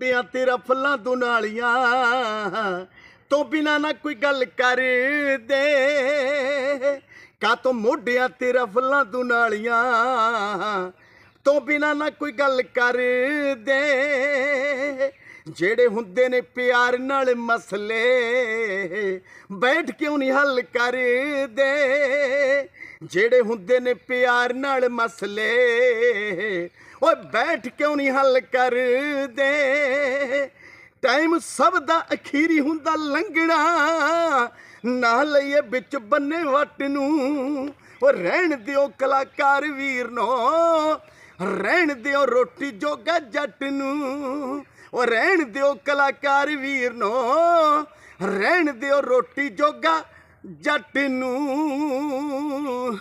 ਮੋਢਿਆਂ ਤੇ ਰਫਲਾਂ ਦੁਨਾਲੀਆਂ ਤੋਂ ਬਿਨਾ ਨਾ ਕੋਈ ਗੱਲ ਕਰਦੇ ਕਾ ਤੋਂ ਮੋਢਿਆਂ ਤੇ ਰਫਲਾਂ ਦੁਨਾਲੀਆਂ ਤੋਂ ਬਿਨਾ ਨਾ ਕੋਈ ਗੱਲ ਕਰ ਦੇ। ਜਿਹੜੇ ਹੁੰਦੇ ਨੇ ਪਿਆਰ ਨਾਲ ਮਸਲੇ ਬੈਠ ਕਿਉਂ ਨਹੀਂ ਹੱਲ ਕਰਦੇ ਜਿਹੜੇ ਹੁੰਦੇ ਨੇ ਪਿਆਰ ਨਾਲ ਮਸਲੇ, ਓਏ ਬੈਠ ਕਿਉਂ ਨਹੀਂ ਹੱਲ ਕਰਦੇ? ਟਾਈਮ ਸਭ ਦਾ ਅਖੀਰੀ ਹੁੰਦਾ ਲੰਘਣਾ, ਨਾ ਲਈਏ ਵਿੱਚ ਬੰਨੇ ਵੱਟ ਨੂੰ। ਉਹ ਰਹਿਣ ਦਿਓ ਕਲਾਕਾਰ ਵੀਰ ਨੂੰ ਰਹਿਣ ਦਿਓ ਰੋਟੀ ਜੋਗਾ ਜੱਟ ਨੂੰ। ਉਹ ਰਹਿਣ ਦਿਓ ਕਲਾਕਾਰ ਵੀਰ ਨੂੰ ਰਹਿਣ ਦਿਓ ਰੋਟੀ ਜੋਗਾ ਜੱਟ ਨੂੰ।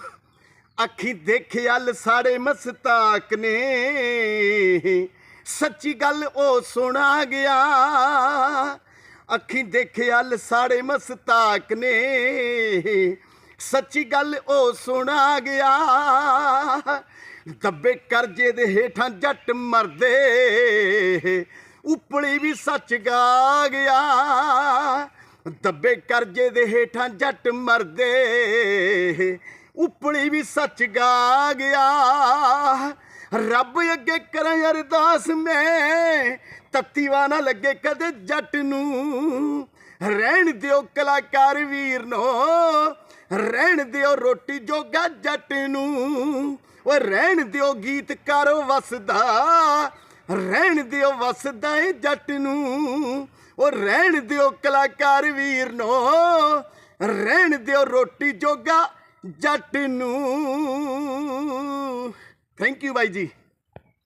ਅੱਖੀ ਦੇਖਿਆਲ ਸਾੜੇ ਮਸਤਾਕ ਨੇ। ਸੱਚੀ ਗੱਲ ਉਹ ਸੁਣਾ ਗਿਆ। ਅੱਖੀ ਦੇਖਿਆਲ ਸਾੜੇ ਮਸਤਾਕ ਨੇ। ਸੱਚੀ ਗੱਲ ਉਹ ਸੁਣਾ ਗਿਆ। ਦੱਬੇ ਕਰਜੇ ਦੇ ਹੇਠਾਂ ਜੱਟ ਮਰਦੇ। ਉਪਲੀ ਵੀ ਸੱਚ ਗਾ ਗਿਆ। ਦੱਬੇ ਕਰਜੇ ਦੇ ਹੇਠਾਂ ਜੱਟ ਮਰਦੇ। ਉਪਲੀ ਵੀ ਸੱਚ ਗਾ ਗਿਆ। ਰੱਬ ਅੱਗੇ ਕਰਾਂ ਅਰਦਾਸ ਮੈਂ। ਤੱਤੀਵਾ ਨਾ ਲੱਗੇ ਕਦੇ ਜੱਟ ਨੂੰ। ਰਹਿਣ ਦਿਓ ਕਲਾਕਾਰ ਵੀਰ ਨੋ ਰਹਿਣ ਦਿਓ ਰੋਟੀ ਜੋਗਾ ਜੱਟ ਨੂੰ। ਓਏ ਰਹਿਣ ਦਿਓ ਗੀਤਕਾਰ ਵਸਦਾ। ਰਹਿਣ ਦਿਓ ਵਸਦਾ ਏ ਜੱਟ ਨੂੰ। ਉਹ ਰਹਿਣ ਦਿਓ ਕਲਾਕਾਰ ਵੀਰ ਨੂੰ, ਰਹਿਣ ਦਿਓ ਰੋਟੀ ਜੋਗਾ ਜੱਟ ਨੂੰ। ਥੈਂਕ ਯੂ ਬਾਈ ਜੀ।